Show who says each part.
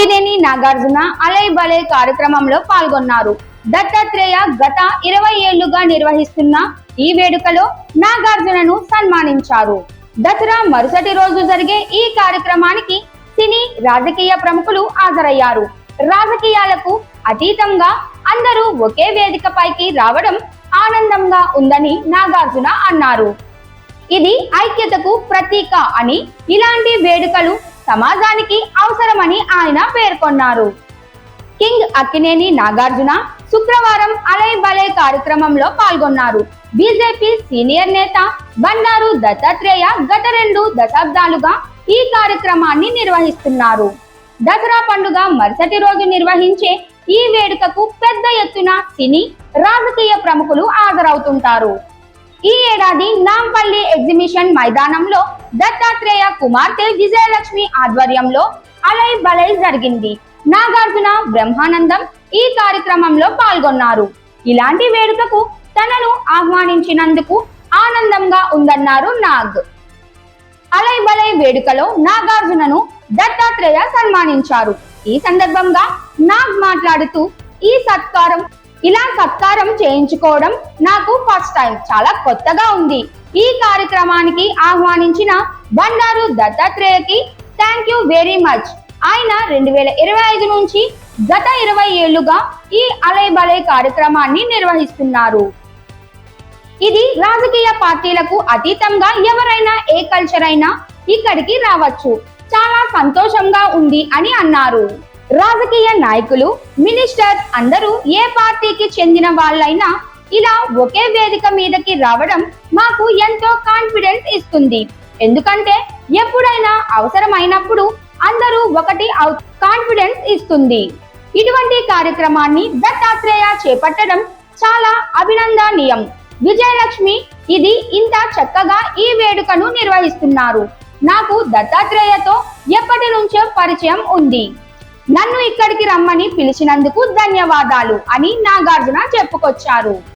Speaker 1: అక్కినేని నాగార్జున అలై బలే కార్యక్రమంలో పాల్గొన్నారు. దత్తాత్రేయ గత ఇరవై ఏళ్ళుగా నిర్వహిస్తున్న ఈ వేడుకలో నాగార్జునను సన్మానించారు. దసరా మరుసటి రోజు జరిగే ఈ కార్యక్రమానికి సినీ రాజకీయ ప్రముఖులు హాజరయ్యారు. రాజకీయాలకు అతీతంగా అందరూ ఒకే వేదికపైకి రావడం ఆనందంగా ఉందని నాగార్జున అన్నారు. ఇది ఐక్యతకు ప్రతీక అని ఇలాంటి వేడుకలు సమాజానికి అవసరమని ఆయన పేర్కొన్నారు. కింగ్ అక్కినేని నాగార్జున శుక్రవారం అలై బలే కార్యక్రమంలో పాల్గొన్నారు. బీజేపీ సీనియర్ నేత బండారు దత్తాత్రేయ గత రెండు దశాబ్దాలుగా ఈ కార్యక్రమాన్ని నిర్వహిస్తున్నారు. దసరా పండుగ మరుసటి రోజు నిర్వహించే ఈ వేడుకకు పెద్ద ఎత్తున సినీ రాజకీయ ప్రముఖులు హాజరవుతుంటారు. ఈ ఏడాది నాంపల్లి ఎగ్జిబిషన్ మైదానంలో దత్తాత్రేయ కుమార్తె విజయలక్ష్మి ఆధ్వర్యంలో అలై బలై జరిగింది. నాగార్జున బ్రహ్మానందం ఈ కార్యక్రమంలో పాల్గొన్నారు. ఇలాంటి వేడుకకు తనను ఆహ్వానించినందుకు ఆనందంగా ఉందన్నారు నాగ్. అలై బలై వేడుకలో నాగార్జునను దత్తాత్రేయ సన్మానించారు. ఈ సందర్భంగా నాగ్ మాట్లాడుతూ ఈ సత్కారం ఇలా సత్కారం చేయించుకోవడం నాకు ఫస్ట్ టైం చాలా కొత్తగా ఉంది. ఈ కార్యక్రమానికి ఆహ్వానించిన బండారు దత్తాత్రేయకి థ్యాంక్ యూ వెరీ మచ్ ఆయన రెండు వేల ఇరవై ఐదు నుంచి గత ఇరవై ఏళ్ళుగా ఈ అలైబలై కార్యక్రమాన్ని నిర్వహిస్తున్నారు. ఇది రాజకీయ పార్టీలకు అతీతంగా ఎవరైనా ఏ కల్చర్ అయినా ఇక్కడికి రావచ్చు. చాలా సంతోషంగా ఉంది అని అన్నారు. రాజకీయ నాయకులు మినిస్టర్ అందరూ ఏ పార్టీకి చెందిన వాళ్ళైనా ఇలా ఒకే వేదిక మీదకి రావడం మాకు ఎంతో కాన్ఫిడెన్స్ ఇస్తుంది. ఎందుకంటే ఎప్పుడైనా అవసరమైనప్పుడు అందరూ ఒకటి కాన్ఫిడెన్స్ ఇస్తుంది. ఇటువంటి కార్యక్రమాన్ని దత్తాత్రేయ చేపట్టడం చాలా అభినందనీయం. విజయలక్ష్మి ఇది ఇంత చక్కగా ఈ వేడుకను నిర్వహిస్తున్నారు. నాకు దత్తాత్రేయతో ఎప్పటి నుంచో పరిచయం ఉంది. నన్ను ఇక్కడికి రమ్మని పిలిచినందుకు ధన్యవాదాలు అని నాగార్జున చెప్పుకొచ్చారు.